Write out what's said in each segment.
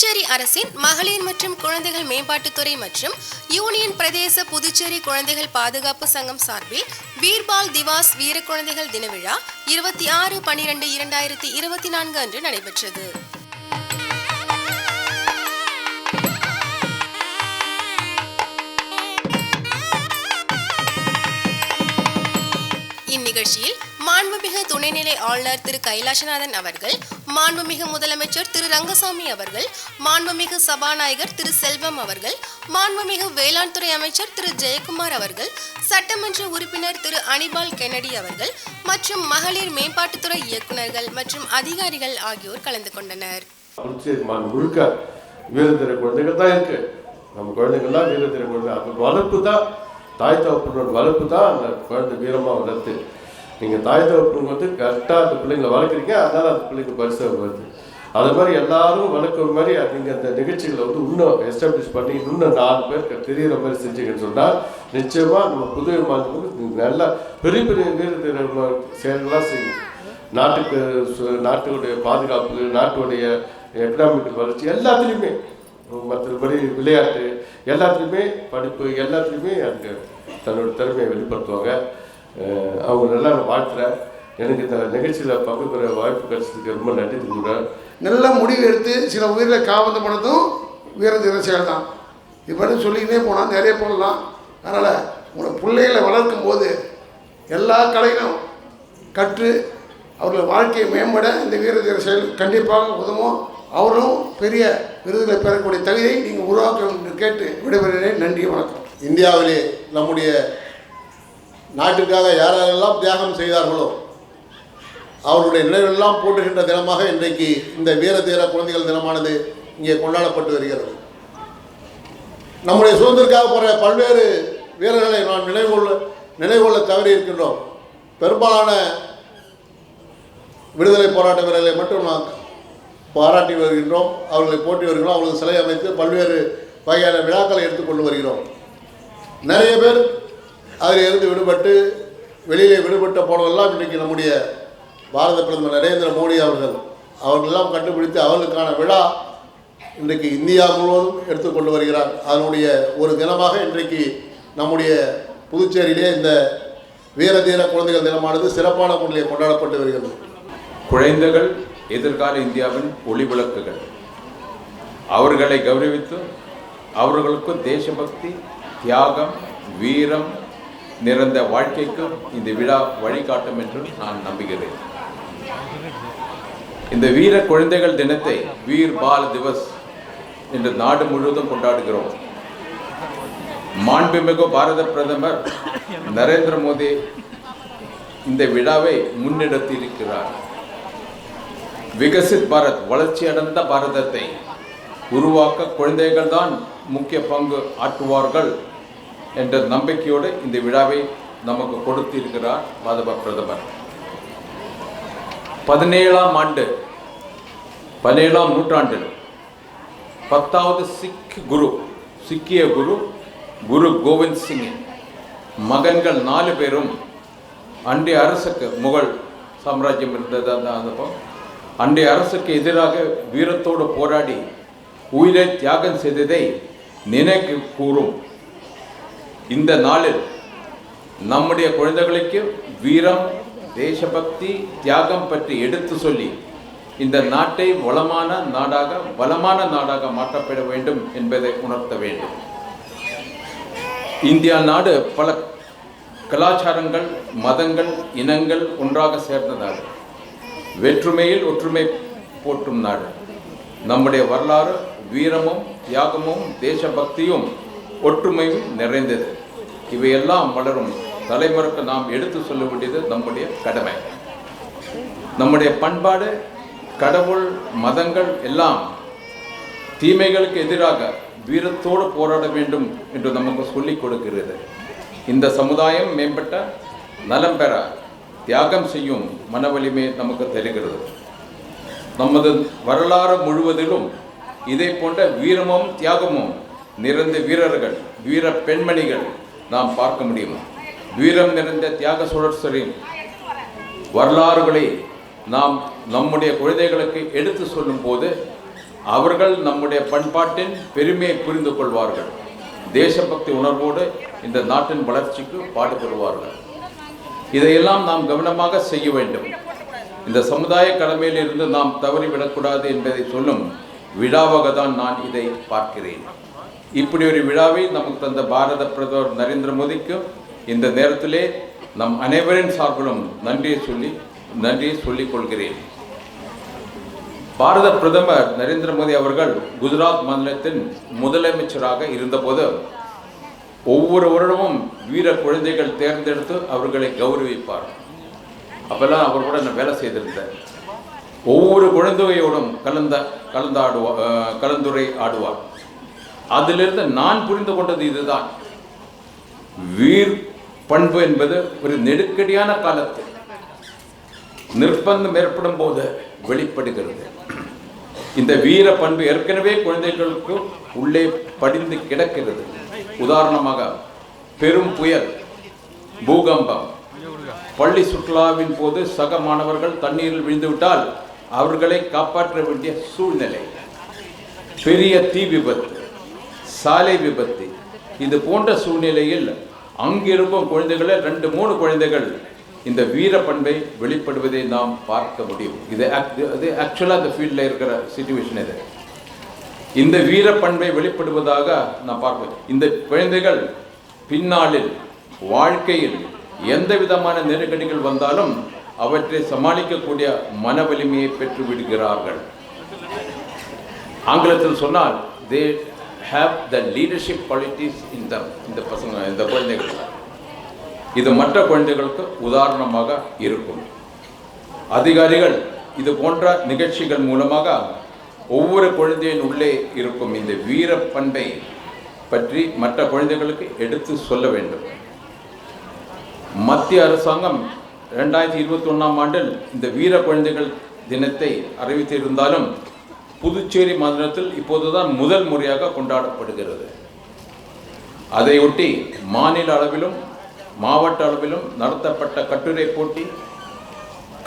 புதுச்சேரி அரசின் மகளிர் மற்றும் குழந்தைகள் மேம்பாட்டுத்துறை மற்றும் யூனியன் பிரதேச புதுச்சேரி குழந்தைகள் பாதுகாப்பு சங்கம் சார்பில் வீர்பால் திவாஸ் வீர குழந்தைகள் தின விழா இருபத்தி ஆறு பனிரெண்டு இரண்டாயிரத்தி இருபத்தி நான்கு அன்று நடைபெற்றது. இந்நிகழ்ச்சியில் மாண்புமிகு துணைநிலை ஆளுநர் திரு கைலாசநாதன் அவர்கள் மாண்புமிகு முதலமைச்சர் திரு ரங்கசாமி அவர்கள் மாண்புமிகு சபாநாயகர் திரு செல்வம் அவர்கள் மாண்புமிகு வேளாண் துறை அமைச்சர் திரு ஜெயக்குமார் அவர்கள் சட்டமன்ற உறுப்பினர் திரு அனிபால் கென்னடி அவர்கள் மற்றும் மகளிர் மேம்பாட்டுத்துறை இயக்குநர்கள் மற்றும் அதிகாரிகள் ஆகியோர் கலந்து கொண்டனர். முழுக்க குழந்தைகள் தான் இருக்கு. நம்ம குழந்தைங்கள்லாம் குழந்தை. அப்போ வளர்ப்பு தான் தாய் தகப்பனோட வளர்ப்பு தான் அந்த குழந்தை வீரமாக வளர்த்து நீங்கள் தாய் தகப்பன் வந்து கரெக்டாக அந்த பிள்ளைங்களை வளர்க்குறீங்க அதனால் அந்த பிள்ளைக்கு பரிசாக வருது. அது மாதிரி எல்லாரும் வளர்க்குற மாதிரி நீங்கள் அந்த நிகழ்ச்சிகளை வந்து இன்னும் எஸ்டாப்ளிஷ் பண்ணி இன்னும் நாலு பேருக்கு தெரிகிற மாதிரி செஞ்சீங்கன்னு சொன்னால் நிச்சயமாக நம்ம புதுவை மாநிலத்துக்கு நல்லா பெரிய பெரிய வீரத்திர செயல்கள்லாம் செய்யும். நாட்டுக்கு சு- நாட்டுடைய பாதுகாப்பு நாட்டுடைய எக்கனாமிக்கல் வளர்ச்சி எல்லாத்துலேயுமே மற்றபடி விளையாட்டு எல்லாத்துலேயுமே படிப்பு எல்லாத்துலேயுமே அங்கே தன்னோட திறமையை வெளிப்படுத்துவாங்க. அவங்க நல்லா வாழ்த்துறேன் எனக்கு இந்த நிகழ்ச்சியில் பங்கு பெற வாய்ப்பு கிடைச்சதுக்கு ரொம்ப நன்றி சொல்கிறேன் நல்ல முடிவு எடுத்து சில உயிரை காவந்து பண்ணதும் வீர தீர செயல் தான். இப்போ சொல்லிக்கிட்டே போனால் நிறைய போடலாம். அதனால் உங்களோட பிள்ளைகளை வளர்க்கும் போது எல்லா கலையிலும் கற்று அவர்கள் வாழ்க்கையை மேம்பட இந்த வீர தீர செயல் கண்டிப்பாக உதவும். அவரும் பெரிய விருதுகளை பெறக்கூடிய தகுதியை நீங்கள் உருவாக்க கேட்டு விடைபெறுகிறேன். நன்றி வணக்கம். இந்தியாவிலே நம்முடைய நாட்டிற்காக யாரெல்லாம் தியாகம் செய்தார்களோ அவருடைய நினைவெல்லாம் போட்டுகின்ற தினமாக இன்றைக்கு இந்த வீர தீர குழந்தைகள் தினமானது இங்கே கொண்டாடப்பட்டு வருகிறது. நம்முடைய சுதந்திரக்காக போகிற பல்வேறு வீரர்களை நாம் நினைவுகொள்ள நினைவுகொள்ள தவறி இருக்கின்றோம். பெரும்பாலான விடுதலை போராட்ட வீரர்களை மட்டும் நாம் பாராட்டி வருகின்றோம் அவர்களை போட்டி வருகிறோம் அவர்களுக்கு சிலை அமைத்து பல்வேறு வகையான விழாக்களை எடுத்துக்கொண்டு வருகிறோம். நிறைய பேர் அதில் இருந்து விடுபட்டு வெளியிலே விடுபட்ட போனவெல்லாம் இன்றைக்கு நம்முடைய பாரத பிரதமர் நரேந்திர மோடி அவர்கள் அவர்களெல்லாம் கண்டுபிடித்து அவர்களுக்கான விழா இன்றைக்கு இந்தியா முழுவதும் எடுத்துக்கொண்டு வருகிறார். அதனுடைய ஒரு தினமாக இன்றைக்கு நம்முடைய புதுச்சேரியிலே இந்த வீர தீர குழந்தைகள் தினமானது சிறப்பான முறையில் கொண்டாடப்பட்டு வருகிறது. குழந்தைகள் எதிர்கால இந்தியாவின் ஒளிவிளக்குகள் அவர்களை கௌரவித்து அவர்களுக்கு தேசபக்தி தியாகம் வீரம் நிறந்த வாழ்க்கைக்கும் இந்த விழா வழிகாட்டும் என்று நான் நம்புகிறேன். இந்த வீர குழந்தைகள் தினத்தை வீர் பால் திவஸ் என்று நாடு முழுவதும் கொண்டாடுகிறோம். மாண்புமிகு பாரத பிரதமர் நரேந்திர மோடி இந்த விழாவை முன்னெடுத்திருக்கிறார் விகசித் பாரத் வளர்ச்சியடைந்த பாரதத்தை உருவாக்க குழந்தைகள் தான் முக்கிய பங்கு ஆற்றுவார்கள். என்ற நம்பிக்கையோடு இந்த விழாவை நமக்கு கொடுத்திருக்கிறார் பாரத பிரதமர். பதினேழாம் ஆண்டு பதினேழாம் நூற்றாண்டில் பத்தாவது சிக் குரு சிக்கிய குரு குரு கோவிந்த் சிங் மகன்கள் நாலு பேரும் அன்றைய அரசுக்கு முகல் சாம்ராஜ்யம் இருந்தது அந்த அந்த அன்றைய அரசுக்கு எதிராக வீரத்தோடு போராடி உயிரை தியாகம் செய்ததை நினைக்கு கூறும் இந்த நாளில் நம்முடைய குழந்தைகளுக்கு வீரம் தேசபக்தி தியாகம் பற்றி எடுத்து சொல்லி இந்த நாட்டை வளமான நாடாக வளமான நாடாக மாற்றப்பட வேண்டும் என்பதை உணர்த்த வேண்டும். இந்தியா நாடு பல கலாச்சாரங்கள் மதங்கள் இனங்கள் ஒன்றாக சேர்ந்த நாடு. வேற்றுமையில் ஒற்றுமை போற்றும் நாடு. நம்முடைய வரலாறு வீரமும் தியாகமும் தேசபக்தியும் ஒற்றுமையும் நிறைந்தது. இவையெல்லாம் வளரும் தலைமுறைக்கு நாம் எடுத்து சொல்ல வேண்டியது நம்முடைய கடமை. நம்முடைய பண்பாடு கடவுள் மதங்கள் எல்லாம் தீமைகளுக்கு எதிராக வீரத்தோடு போராட வேண்டும் என்று நமக்கு சொல்லிக் கொடுக்கிறது. இந்த சமுதாயம் மேம்பட்ட நலம் பெற தியாகம் செய்யும் மன வலிமை நமக்கு தருகிறது. நமது வரலாறு முழுவதிலும் இதே போன்ற வீரமும் தியாகமும் நிறைந்த வீரர்கள் வீர பெண்மணிகள் நாம் பார்க்க முடியும். வீரம் நிறைந்த தியாக சுழற்சரின் வரலாறுகளை நாம் நம்முடைய குழந்தைகளுக்கு எடுத்து சொல்லும்போது அவர்கள் நம்முடைய பண்பாட்டின் பெருமையை புரிந்து கொள்வார்கள். தேசபக்தி உணர்வோடு இந்த நாட்டின் வளர்ச்சிக்கு பாடுபடுவார்கள். இதையெல்லாம் நாம் கவனமாக செய்ய வேண்டும். இந்த சமுதாய கடமையிலிருந்து நாம் தவறிவிடக்கூடாது என்பதை சொல்லும் விழாவாக தான் நான் இதை பார்க்கிறேன். இப்படி ஒரு விழாவை நமக்கு தந்த பாரத பிரதமர் நரேந்திர மோடிக்கும் இந்த நேரத்திலே நம் அனைவரின் சார்பிலும் நன்றியை சொல்லி நன்றியை சொல்லிக் கொள்கிறேன். பாரத பிரதமர் நரேந்திர மோடி அவர்கள் குஜராத் மாநிலத்தின் முதலமைச்சராக இருந்தபோது ஒவ்வொரு வருடமும் வீர குழந்தைகள் தேர்ந்தெடுத்து அவர்களை கௌரவிப்பார். அப்பெல்லாம் அவர் கூட நான் வேலை செய்திருந்தேன். ஒவ்வொரு குழந்தையோடும் கலந்த கலந்தாடுவா அஹ், கலந்துரை ஆடுவார் அதிலிருந்து நான் புரிந்து கொண்டது இதுதான். வீர் பண்பு என்பது ஒரு நெருக்கடியான காலத்தில் நிர்பந்தம் ஏற்படும் போது வெளிப்படுகிறது. இந்த வீர பண்பு ஏற்கனவே குழந்தைகளுக்கு உள்ளே படிந்து கிடக்கிறது. உதாரணமாக பெரும் புயல் பூகம்பம் பள்ளி சுற்றுலாவின் போது சக மாணவர்கள் தண்ணீரில் விழுந்துவிட்டால் அவர்களை காப்பாற்ற வேண்டிய சூழ்நிலை. பெரிய தீ விபத்து சாலை விபத்து. இது போன்ற சூழ்நிலையில் அங்கிருக்கும் குழந்தைகளை ரெண்டு மூணு குழந்தைகள் இந்த வீர பண்பை வெளிப்படுவதை நாம் பார்க்க முடியும். இது அது ஆக்சுவலாக அந்த ஃபீல்டில் இருக்கிற சுச்சுவேஷன் இது. இந்த வீர பண்பை வெளிப்படுவதாக நான் பார்ப்பேன் இந்த குழந்தைகள் பின்னாளில் வாழ்க்கையில் எந்த விதமான நெருக்கடிகள் வந்தாலும் அவற்றை சமாளிக்கக்கூடிய மன வலிமையை பெற்று விடுகிறார்கள். ஆங்கிலத்தில் சொன்னால் they have the leadership qualities இந்த இந்த பசங்க இந்த குழந்தைகள். இது மற்ற குழந்தைகளுக்கு உதாரணமாக இருக்கும். அதிகாரிகள் இது போன்ற நிகழ்ச்சிகள் மூலமாக ஒவ்வொரு குழந்தையின் உள்ளே இருக்கும் இந்த வீர பண்பை பற்றி மற்ற குழந்தைகளுக்கு எடுத்து சொல்ல வேண்டும். மத்திய அரசாங்கம் ரெண்டாயிரத்தி இருபத்தி ஒன்றாம் ஆண்டில் இந்த வீர குழந்தைகள் தினத்தை அறிவித்திருந்தாலும் புதுச்சேரி மாநிலத்தில் இப்போதுதான் முதல் முறையாக கொண்டாடப்படுகிறது. அதையொட்டி மாநில அளவிலும் மாவட்ட அளவிலும் நடத்தப்பட்ட கட்டுரை போட்டி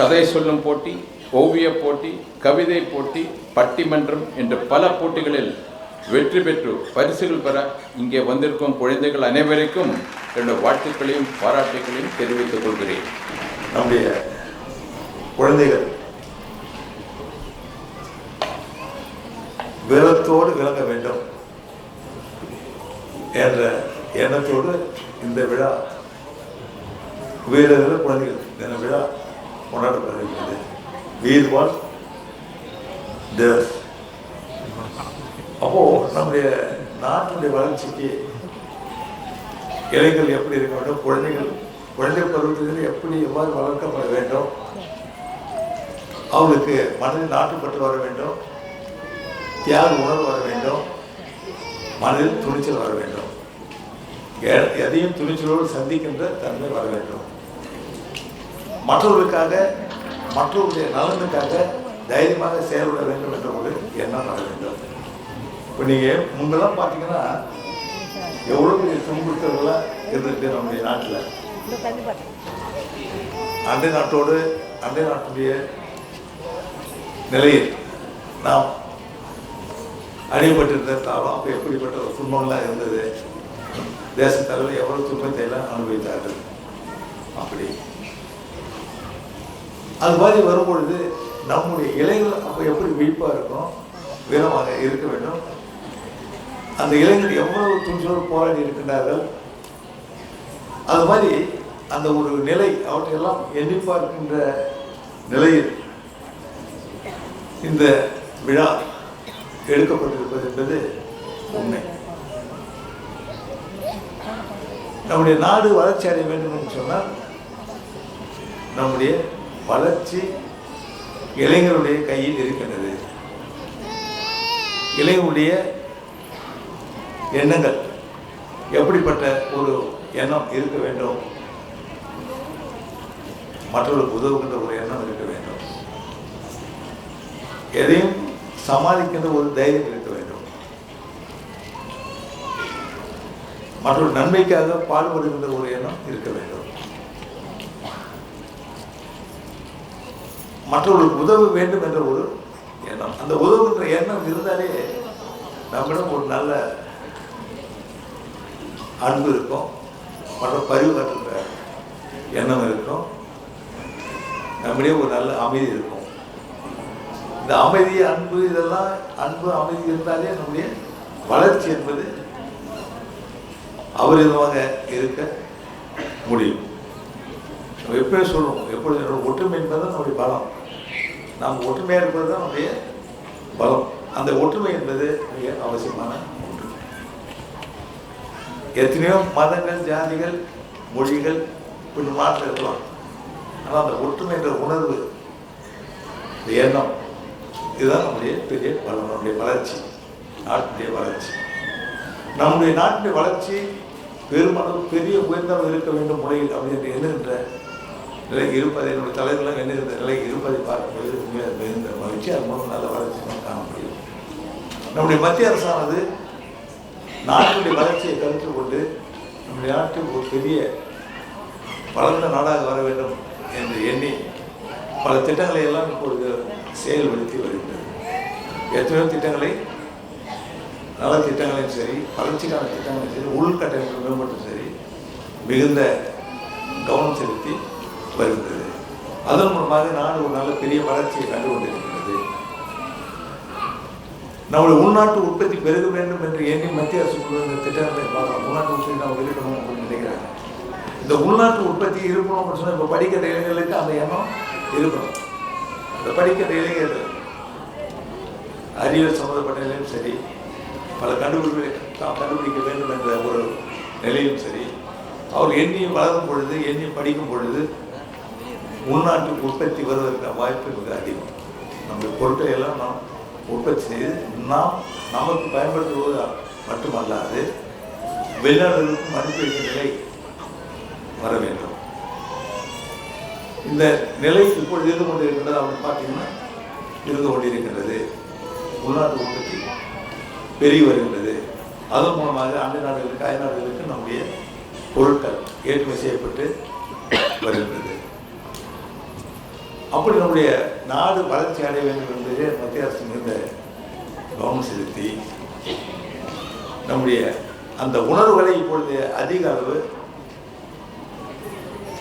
கதை சொல்லும் போட்டி ஓவியப் போட்டி கவிதை போட்டி பட்டிமன்றம் என்ற பல போட்டிகளில் வெற்றி பெற்று பரிசுகள் பெற இங்கே வந்திருக்கும் குழந்தைகள் அனைவருக்கும் என்னுடைய வாழ்த்துக்களையும் பாராட்டுகளையும் தெரிவித்துக் கொள்கிறேன். நம்முடைய குழந்தைகள் வீரத்தோடு விளங்க வேண்டும் என்ற எண்ணத்தோடு இந்த விழா வீரர்கள் குழந்தைகள் தின விழா கொண்டாடப்படுகிறது. வீர்வால் தேவ் அப்போ நம்முடைய நாட்டினுடைய வளர்ச்சிக்கு இளைஞர்கள் எப்படி இருக்க வேண்டும் குழந்தைகள் குழந்தை பருவத்திலிருந்து எப்படி எவ்வாறு வளர்க்கப்பட வேண்டும் அவங்களுக்கு மனதில் நாட்டுப்பட்டு வர வேண்டும் தியாக உணர்வு வர வேண்டும். மனதில் துணிச்சல் வர வேண்டும். எ- எதையும் துணிச்சலோடு சந்திக்கின்ற தன்மை வர வேண்டும். மற்றவர்களுக்காக மற்றவருடைய நலனுக்காக தைரியமாக செயல்பட வேண்டும் என்ற ஒரு எண்ணம் வர வேண்டும். இப்போ நீங்கள் முன்னெல்லாம் பார்த்தீங்கன்னா எவ்வளோ பெரிய துன்புறுத்தல்களாக இருந்திருக்கு நம்முடைய நாட்டில். அண்டை நாட்டோடு அண்டை நாட்டுடைய நிலையில் நாம் அடிபட்டிருந்தாலும் அப்போ எப்படிப்பட்ட ஒரு துன்பம்லாம் இருந்தது? தேச தலைவர் எவ்வளவு துன்பத்தை எல்லாம் அனுபவித்தார்கள்? அப்படி. அது மாதிரி வரும்பொழுது நம்முடைய இலைகள் அப்போ எப்படி விழிப்பாக இருக்கும்? வீரமாக இருக்க வேண்டும். அந்த இளைஞர் எவ்வளவு துணிச்சோடு போராடி இருக்கின்றார்கள்? அது மாதிரி அந்த ஒரு நிலை அவற்றையெல்லாம் எண்ணி பார்க்கின்ற நிலையில் இந்த விழா எடுக்கப்பட்டிருப்பது என்பது உண்மை. நம்முடைய நாடு வளர்ச்சி அடைய வேண்டும் என்று சொன்னால் நம்முடைய வளர்ச்சி இளைஞருடைய கையில் இருக்கின்றது. இளைஞருடைய எண்ணங்கள் எப்படிப்பட்ட ஒரு எண்ணம் இருக்க வேண்டும்? மற்றவர்களுக்கு உதவுகின்ற ஒரு எண்ணம் இருக்க வேண்டும். எதையும் சமாளிக்கின்ற ஒரு தைரியம் இருக்க வேண்டும். மற்றொரு நன்மைக்காக பாடுபடுகின்ற ஒரு எண்ணம் இருக்க வேண்டும். மற்றவர்களுக்கு உதவ வேண்டும் என்ற ஒரு எண்ணம். அந்த உதவுகின்ற எண்ணம் இருந்தாலே நம்மிடம் ஒரு நல்ல அன்பு இருக்கும். மற்ற பரிவு கட்டுகிற எண்ணம் இருக்கும். நம்மிடையே ஒரு நல்ல அமைதி இருக்கும். இந்த அமைதி அன்பு இதெல்லாம் அன்பு அமைதி இருந்தாலே நம்முடைய வளர்ச்சி என்பது அபரிதமாக இருக்க முடியும். நம்ம எப்பயும் சொல்லுவோம் எப்பொழுது என்னோட ஒற்றுமை என்பது தான் நம்முடைய பலம். நாம் ஒற்றுமையாக இருப்பது தான் நம்முடைய பலம். அந்த ஒற்றுமை என்பது மிக அவசியமான ஒன்று. எத்தனையோ மதங்கள் ஜாதிகள் மொழிகள் இப்படி நாட்டில் இருக்கலாம். ஆனால் அந்த ஒற்றுமை என்ற உணர்வு இந்த எண்ணம் இதுதான் நம்முடைய பெரிய பலம் நம்முடைய வளர்ச்சி நாட்டினுடைய வளர்ச்சி. நம்முடைய நாட்டினுடைய வளர்ச்சி பெருமளவு பெரிய உயர்ந்தவர் இருக்க வேண்டும் முறையில் அப்படின்ற எண்ணுகின்ற நிலை இருப்பதை என்னுடைய தலைவர்களும் எண்ணுகின்ற நிலை இருப்பதை பார்க்கும்போது உண்மையாக மிகுந்த மகிழ்ச்சி அது மூலம் நல்ல வளர்ச்சி காண முடியும். நம்முடைய மத்திய அரசானது நாட்டினுடைய வளர்ச்சியை கருத்தில் கொண்டு நம்முடைய நாட்டில் ஒரு பெரிய வளர்ந்த நாடாக வர வேண்டும் என்று எண்ணி பல திட்டங்களை எல்லாம் இப்பொழுது செயல்படுத்தி வருகின்றது எத்தனையோ திட்டங்களை நல திட்டங்களையும் சரி வளர்ச்சிக்கான திட்டங்களையும் சரி உள்கட்டமைப்பு மேம்பட்டும் சரி மிகுந்த கவனம் செலுத்தி வருகின்றது அதன் மூலமாக நாடு ஒரு நல்ல பெரிய வளர்ச்சியை கண்டு கொண்டிருக்கிறது நம்முடைய உள்நாட்டு உற்பத்தி பெருக வேண்டும் என்று எண்ணி மத்திய அரசு திட்டங்களை பார்க்கலாம். உள்நாட்டு உற்பத்தி நம்ம இருக்கணும் அப்படின்னு நினைக்கிறாங்க. இந்த உள்நாட்டு உற்பத்தி இருக்கணும் அப்படின்னு சொன்னால் இப்போ படிக்கிற இளைஞர்களுக்கு அந்த எண்ணம் இருக்கணும். அதை படிக்கிற இளைஞர்கள் அறிவியல் சம்மந்தப்பட்ட சரி பல கண்டுபிடிப்புகளை தாம் கண்டுபிடிக்க வேண்டும் என்ற ஒரு நிலையும் சரி அவர் எண்ணியும் வளரும் பொழுது எண்ணியும் படிக்கும் பொழுது உள்நாட்டு உற்பத்தி வருவதற்கான வாய்ப்பு மிக அதிகம். நம்முடைய பொருட்களை எல்லாம் நாம் உற்பத்தி செய்து நாம் நமக்கு பயன்படுத்துவது மட்டுமல்லாது வெளிநாடுகளுக்கும் அனுப்பி வைக்கும் நிலை வர வேண்டும். இந்த நிலை இப்பொழுது இருந்து கொண்டிருக்கின்றது அப்படின்னு பார்த்தீங்கன்னா இருந்து கொண்டிருக்கின்றது. உள்நாட்டு உற்பத்தி பெருகி வருகின்றது. அதன் மூலமாக அண்டை நாடுகளுக்கு அயல் நாடுகளுக்கு நம்முடைய பொருட்கள் ஏற்றுமதி செய்யப்பட்டு வருகின்றது. அப்படி நம்முடைய நாடு வளர்ச்சி அடைய வேண்டும் என்பதே மத்திய அரசு மிகுந்த கவனம் செலுத்தி நம்முடைய அந்த உணர்வுகளை இப்பொழுது அதிக அளவு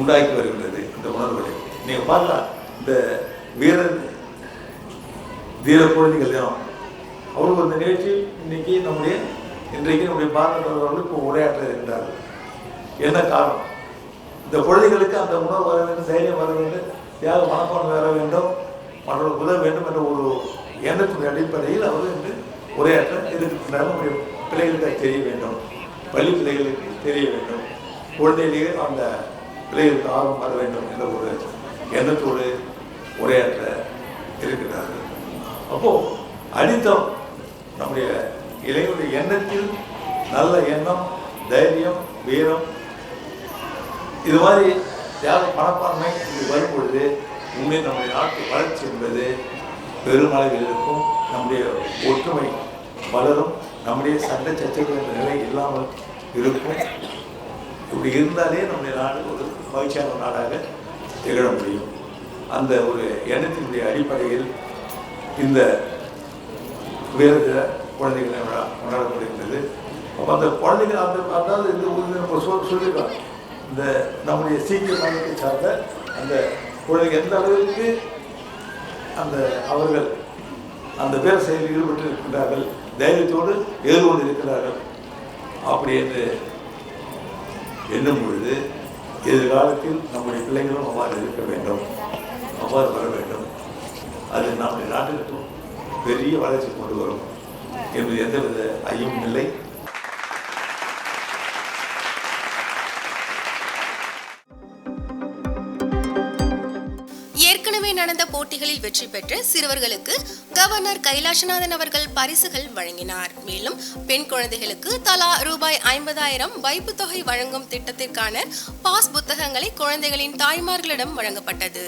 உண்டாக்கி வருகின்றது. இந்த உணர்வுகளை. நீங்கள் பார்க்கலாம் இந்த வீரர் வீர குழந்தைகள் தினம் அவருக்கு அந்த நிகழ்ச்சி இன்னைக்கு நம்முடைய இன்றைக்கு நம்முடைய பாரத தலைவர்கள் இப்போ உரையாற்ற இருக்கின்றார்கள் என்ன காரணம்? இந்த குழந்தைகளுக்கு அந்த உணவு வர வேண்டும் தைரியம் வர வேண்டும் யார் மனப்பான்மை வர வேண்டும் மற்றவர்களுக்கு உதவ வேண்டும் என்ற ஒரு எண்ணத்தின் அடிப்படையில் அவர் இன்று உரையாற்ற இருக்கின்றார். நம்முடைய பிள்ளைகளுக்கு தெரிய வேண்டும். பள்ளி பிள்ளைகளுக்கு தெரிய வேண்டும். குழந்தையிலேயே அந்த பிள்ளைகளுக்கு ஆர்வம் வர வேண்டும் என்ற ஒரு எண்ணத்தோடு உரையாற்ற இருக்கிறார்கள் அப்போ அடித்தம் நம்முடைய இளைஞருடைய எண்ணத்தில் நல்ல எண்ணம் தைரியம் வீரம் இது மாதிரி யாரும் மனப்பான்மை இது வரும் பொழுது உண்மையில் நம்முடைய நாட்டு வளர்ச்சி என்பது பெருமளவில் இருக்கும். நம்முடைய ஒற்றுமை வளரும். நம்முடைய சண்டை சச்சரவு என்ற நிலை இல்லாமல் இருக்கும். இப்படி இருந்தாலே நம்முடைய நாடு ஒரு மகிழ்ச்சியான நாடாக திகழ முடியும். அந்த ஒரு எண்ணத்தினுடைய அடிப்படையில் இந்த வேறு குழந்தைகளை விழா முடிந்தது அப்போ அந்த குழந்தைகள் அந்த அதாவது இந்த ஊரில் நம்ம சொல் சொல்லியிருக்கோம். இந்த நம்முடைய சீக்கிய மதத்தை சார்ந்த அந்த குழந்தைகள் எந்த அளவிற்கு அந்த அவர்கள் அந்த பேர செயலில் ஈடுபட்டு இருக்கின்றார்கள் தைரியத்தோடு எதிர்கொண்டு இருக்கிறார்கள் அப்படி என்று எண்ணும் பொழுது எதிர்காலத்தில் நம்முடைய பிள்ளைகளும் அவ்வாறு இருக்க வேண்டும். அவ்வாறு வர வேண்டும். அது நம்முடைய நாட்டிற்கும் பெரிய வளர்ச்சி கொண்டு வரும். என்பது எந்தவித ஐயமும் இல்லை. ஏற்கனவே நடந்த போட்டிகளில் வெற்றி பெற்ற சிறுவர்களுக்கு கவர்னர் கைலாசநாதன் அவர்கள் பரிசுகள் வழங்கினார். மேலும் பெண் குழந்தைகளுக்கு தலா ரூபாய் ஐம்பதாயிரம் வைப்பு தொகை வழங்கும் திட்டத்திற்கான பாஸ் புத்தகங்களை குழந்தைகளின் தாய்மார்களிடம் வழங்கப்பட்டது.